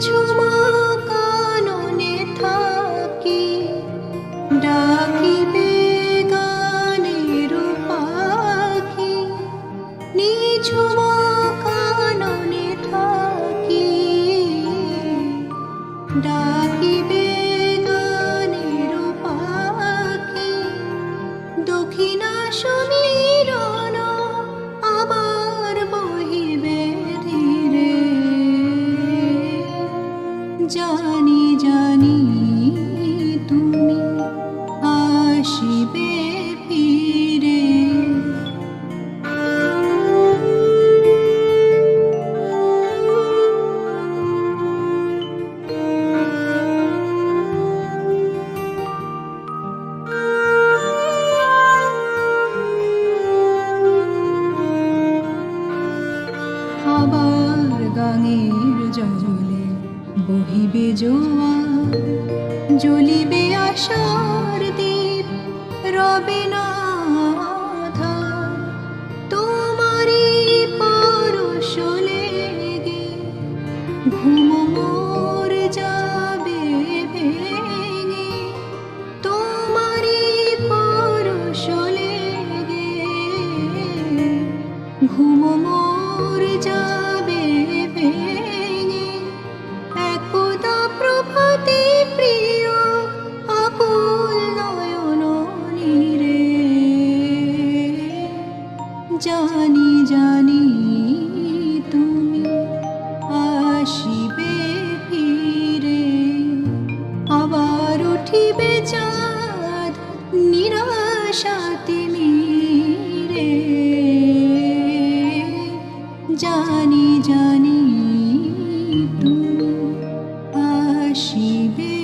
choose my জানি বহিবে জোয়ার, জ্বলিবে আশার দ্বীপ, রবে না আধার। তোমারই পরশ লেগে ঘুম মোর যাবে ভেঙে তোমারই পরশ লেগে ঘুম মোর যাবে জানি জানি তুমি আসিবে ফিরে। আবার উঠিবে চাঁদ নিরাশাতে রে জানি জানি তুমি আসিবে